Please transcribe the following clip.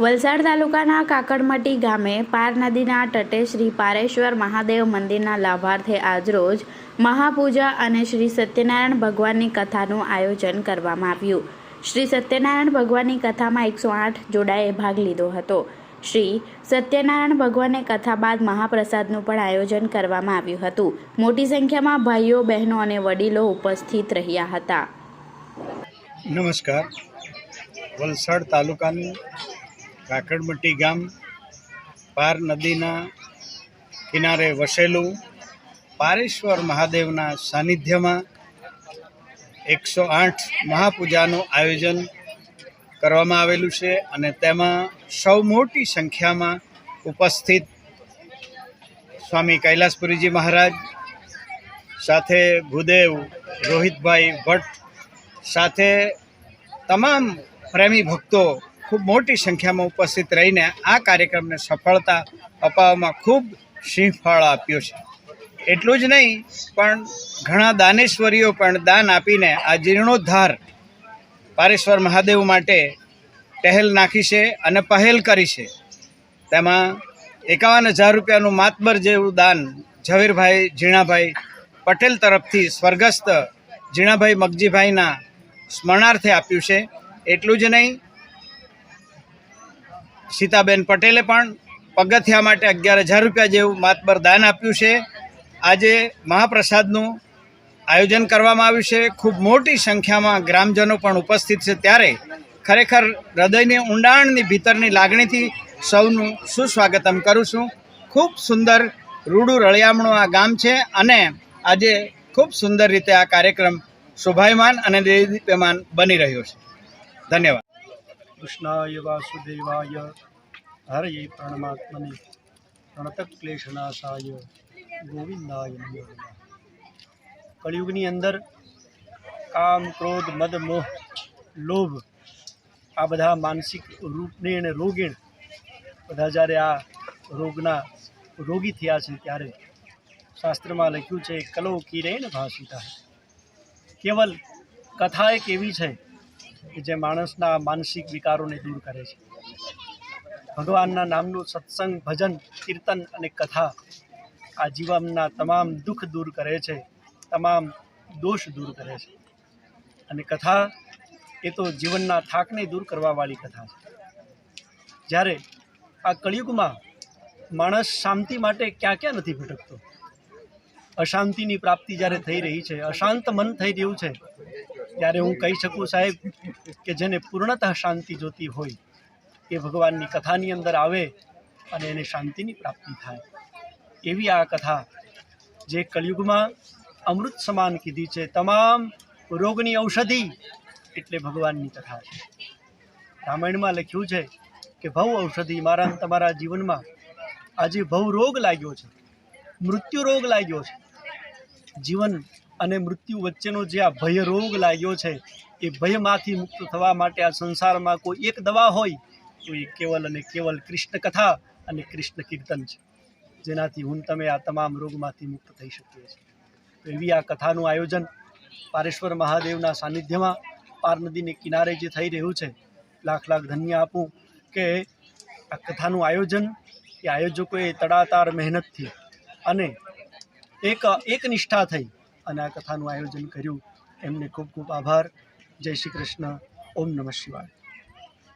વલસાડ તાલુકાના કાકડમટી ગામે પાર નદીના તટે શ્રી પારેશ્વર મહાદેવ મંદિરના લાભાર્થે આજરોજ મહાપૂજા અને શ્રી સત્યનારાયણ ભગવાનની કથાનું આયોજન કરવામાં આવ્યું. શ્રી સત્યનારાયણ ભગવાનની કથામાં એકસો આઠ જોડાએ ભાગ લીધો હતો. શ્રી સત્યનારાયણ ભગવાનની કથા બાદ મહાપ્રસાદનું પણ આયોજન કરવામાં આવ્યું હતું. મોટી સંખ્યામાં ભાઈઓ, બહેનો અને વડીલો ઉપસ્થિત રહ્યા હતા. નમસ્કાર. વલસાડ તાલુકાનું કાકડમટ્ટી ગામ, પાર નદીના કિનારે વસેલું પારેશ્વર મહાદેવના સાનિધ્યમાં એકસો આઠ મહાપૂજાનું આયોજન કરવામાં આવેલું છે અને તેમાં સૌ મોટી સંખ્યામાં ઉપસ્થિત સ્વામી કૈલાસપુરીજી મહારાજ સાથે ભૂદેવ રોહિતભાઈ ભટ્ટ સાથે તમામ પ્રેમી ભક્તો ખૂબ મોટી સંખ્યામાં ઉપસ્થિત રહીને આ કાર્યક્રમને સફળતા અપાવવામાં ખૂબ સિંહફળ આપ્યો છે. એટલું જ નહીં, પણ ઘણા દાનેશ્વરીઓ પણ દાન આપીને આ જીર્ણોદ્ધાર પારેશ્વર મહાદેવ માટે ટહેલ નાખી છે અને પહેલ કરી છે. તેમાં એકાવન હજાર રૂપિયાનું માતબર જેવું દાન ઝવેરભાઈ ઝીણાભાઈ પટેલ તરફથી સ્વર્ગસ્થ ઝીણાભાઈ મગજીભાઈના સ્મરણાર્થે આપ્યું છે. એટલું જ નહીં સીતાબેન પટેલે પણ પગથિયા માટે અગિયાર હજાર રૂપિયા જેવું માતબર દાન આપ્યું છે. આજે મહાપ્રસાદનું આયોજન કરવામાં આવ્યું છે. ખૂબ મોટી સંખ્યામાં ગ્રામજનો પણ ઉપસ્થિત છે. ત્યારે ખરેખર હૃદયની ઊંડાણની ભીતરની લાગણીથી સૌનું સુસ્વાગતમ કરું છું. ખૂબ સુંદર રૂડું રળિયામણું આ ગામ છે અને આજે ખૂબ સુંદર રીતે આ કાર્યક્રમ શોભાયમાન અને દેદીપ્યમાન બની રહ્યો છે. ધન્યવાદ. કૃષ્ણાય વાસુદેવાય હરયે પ્રણમાત્મને પ્રણતક્લેશનાશાય ગોવિંદાય કળિયુગની અંદર કામ ક્રોધ મદ મોહ લોભ આ બધા માનસિક રૂપને અને રોગીણ બધા જ્યારે આ રોગના રોગી થયા છે ત્યારે શાસ્ત્રમાં લખ્યું છે કલો કિરેણ ભાષિતા કેવલ કથા એક એવી છે કે જે માણસના માનસિક વિકારોને દૂર કરે છે. ભગવાનના નામનું સત્સંગ, ભજન, કીર્તન અને કથા આ જીવનના તમામ દુઃખ દૂર કરે છે, તમામ દોષ દૂર કરે છે. અને કથા એ તો જીવનના થાકને દૂર કરવાવાળી કથા છે. જ્યારે આ કળિયુગમાં માણસ શાંતિ માટે ક્યાં ક્યાં નથી ભટકતો? અશાંતિની પ્રાપ્તિ જ્યારે થઈ રહી છે, અશાંત મન થઈ રહ્યું છે ત્યારે હું કહી શકું સાહેબ કે જેને પૂર્ણતઃ શાંતિ જોતી હોય એ ભગવાનની કથાની અંદર આવે અને એને શાંતિની પ્રાપ્તિ થાય. એવી આ કથા જે કળિયુગમાં અમૃત સમાન કીધી છે. તમામ રોગની ઔષધિ એટલે ભગવાનની કથા છે. રામાયણમાં લખ્યું છે કે ભવ ઔષધિ મારા તમારા જીવનમાં આજે ભવ રોગ લાગ્યો છે. મૃત્યુ રોગ લાગ્યો છે. જીવન અને મૃત્યુ વચ્ચેનો જે આ ભય રોગ લાગ્યો છે, એ ભયમાંથી મુક્ત થવા માટે આ સંસારમાં કોઈ એક દવા હોય, તો એ કેવલ અને કેવલ કૃષ્ણ કથા અને કૃષ્ણ કીર્તન છે. જેનાથી હું તમે આ તમામ રોગમાંથી મુક્ત થઈ શકીએ છીએ. તો એવી આ કથાનું આયોજન પારેશ્વર મહાદેવના સાનિધ્યમાં પાર નદીને કિનારે જે થઈ રહ્યું છે, લાખ લાખ ધન્ય આપું કે આ કથાનું આયોજન એ આયોજકોએ તડાતાર મહેનતથી અને એક એક નિષ્ઠા થઈ અને આ કથાનું આયોજન કર્યું. એમને ખૂબ ખૂબ આભાર. જય શ્રી કૃષ્ણ. ઓમ નમઃ શિવાય.